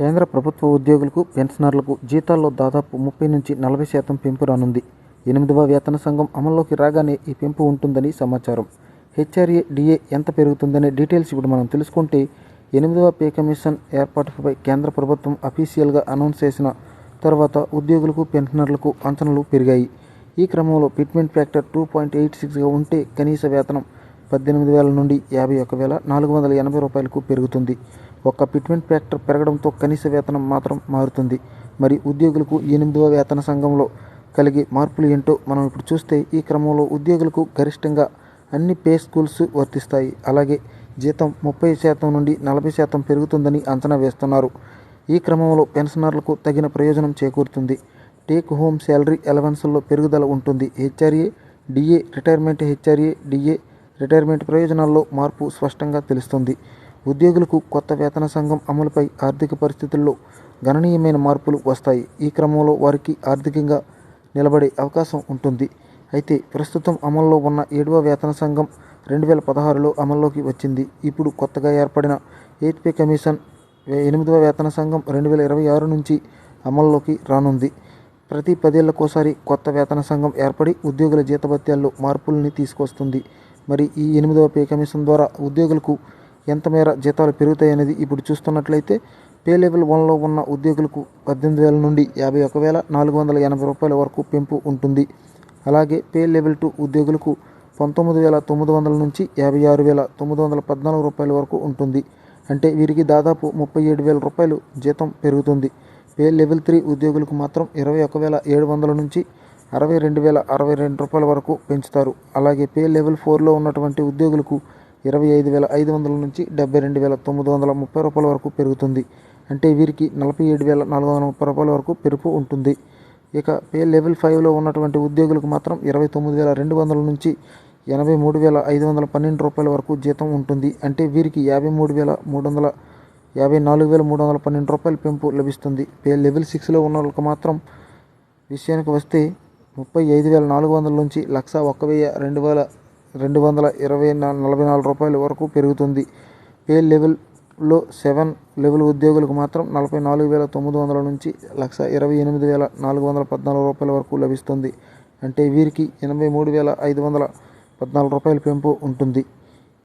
కేంద్ర ప్రభుత్వ ఉద్యోగులకు పెన్షనర్లకు జీతాల్లో దాదాపు ముప్పై నుంచి నలభై శాతం పెంపు రానుంది. ఎనిమిదవ వేతన సంఘం అమల్లోకి రాగానే ఈ పెంపు ఉంటుందని సమాచారం. హెచ్ఆర్ఏ డిఏ ఎంత పెరుగుతుందనే డీటెయిల్స్ ఇప్పుడు మనం తెలుసుకుంటే ఎనిమిదవ పే కమిషన్ ఏర్పాటుపై కేంద్ర ప్రభుత్వం అఫీషియల్గా అనౌన్స్ చేసిన తర్వాత ఉద్యోగులకు పెన్షనర్లకు అంచనాలు పెరిగాయి. ఈ క్రమంలో fitment factor two point eight సిక్స్గా ఉంటే కనీస వేతనం పద్దెనిమిది వేల నుండి యాభై ఒక్క వేల నాలుగు వందల ఎనభై రూపాయలకు పెరుగుతుంది. ఒక్క ఫిట్మెంట్ ఫ్యాక్టర్ పెరగడంతో కనీస వేతనం మాత్రం మారుతుంది. మరి ఉద్యోగులకు ఎనిమిదవ వేతన సంఘంలో కలిగే మార్పులు ఏంటో మనం ఇప్పుడు చూస్తే ఈ క్రమంలో ఉద్యోగులకు గరిష్టంగా అన్ని పే స్కూల్స్ వర్తిస్తాయి. అలాగే జీతం ముప్పై శాతం నుండి నలభై శాతం పెరుగుతుందని అంచనా వేస్తున్నారు. ఈ క్రమంలో పెన్షనర్లకు తగిన ప్రయోజనం చేకూరుతుంది. టేక్ హోమ్ శాలరీ అలవెన్స్లో పెరుగుదల ఉంటుంది. HRA DA retirement HRA DA retirement ప్రయోజనాల్లో మార్పు స్పష్టంగా తెలుస్తుంది. ఉద్యోగులకు కొత్త వేతన సంఘం అమలుపై ఆర్థిక పరిస్థితుల్లో గణనీయమైన మార్పులు వస్తాయి. ఈ క్రమంలో వారికి ఆర్థికంగా నిలబడే అవకాశం ఉంటుంది. అయితే ప్రస్తుతం అమల్లో ఉన్న ఏడవ వేతన సంఘం రెండు వేల పదహారులో అమల్లోకి వచ్చింది. ఇప్పుడు కొత్తగా ఏర్పడిన ఎయిత్ పే కమిషన్ ఎనిమిదవ వేతన సంఘం రెండు వేల ఇరవై ఆరు నుంచి అమల్లోకి రానుంది. ప్రతి పదేళ్ళకోసారి కొత్త వేతన సంఘం ఏర్పడి ఉద్యోగుల జీతభత్యాల్లో మార్పుల్ని తీసుకొస్తుంది. మరి ఈ ఎనిమిదవ పే కమిషన్ ద్వారా ఉద్యోగులకు ఎంత మేర జీతాలు పెరుగుతాయనేది ఇప్పుడు చూస్తున్నట్లయితే పే లెవెల్ వన్లో ఉన్న ఉద్యోగులకు పద్దెనిమిది వేల నుండి యాభై ఒక వేల నాలుగు వందల ఎనభై రూపాయల వరకు పెంపు ఉంటుంది. అలాగే పే లెవెల్ టూ ఉద్యోగులకు పంతొమ్మిది వేల తొమ్మిది వందల నుంచి యాభై ఆరు వేల తొమ్మిది వందల పద్నాలుగు రూపాయల వరకు ఉంటుంది. అంటే వీరికి దాదాపు ముప్పై ఏడు వేల రూపాయలు జీతం పెరుగుతుంది. పే లెవెల్ త్రీ ఉద్యోగులకు మాత్రం ఇరవై ఒక వేల ఏడు వందల నుంచి అరవై రెండు వేల అరవై రెండు రూపాయల వరకు పెంచుతారు. అలాగే పే లెవెల్ ఫోర్లో ఉన్నటువంటి ఉద్యోగులకు ఇరవై ఐదు వేల ఐదు వందల నుంచి డెబ్బై రెండు వేల తొమ్మిది వందల ముప్పై రూపాయల వరకు పెరుగుతుంది. అంటే వీరికి నలభై ఏడు వేల నాలుగు వందల ముప్పై రూపాయల వరకు పెరుపు ఉంటుంది. ఇక పే లెవెల్ ఫైవ్లో ఉన్నటువంటి ఉద్యోగులకు మాత్రం ఇరవై తొమ్మిది వేల రెండు వందల నుంచి ఎనభై మూడు వేల ఐదు వందల పన్నెండు రూపాయల వరకు జీతం ఉంటుంది. అంటే వీరికి యాభై మూడు వేల మూడు వందల యాభై నాలుగు వేల మూడు వందల పన్నెండు రూపాయల పెంపు లభిస్తుంది. పే లెవెల్ సిక్స్లో ఉన్న వాళ్ళకి మాత్రం విషయానికి వస్తే ముప్పై ఐదు వేల నాలుగు వందల నుంచి లక్ష ఒక్క వెయ్యి రెండు వేల రెండు వందల ఇరవై నలభై నాలుగు రూపాయల వరకు పెరుగుతుంది. పే లెవెల్లో సెవెన్ లెవెల్ ఉద్యోగులకు మాత్రం నలభై నాలుగు వేల తొమ్మిది వందల నుంచి లక్ష ఇరవై ఎనిమిది వేల నాలుగు వందల పద్నాలుగు రూపాయల వరకు లభిస్తుంది. అంటే వీరికి ఎనభై మూడు వేల ఐదు వందల పద్నాలుగు రూపాయల పెంపు ఉంటుంది.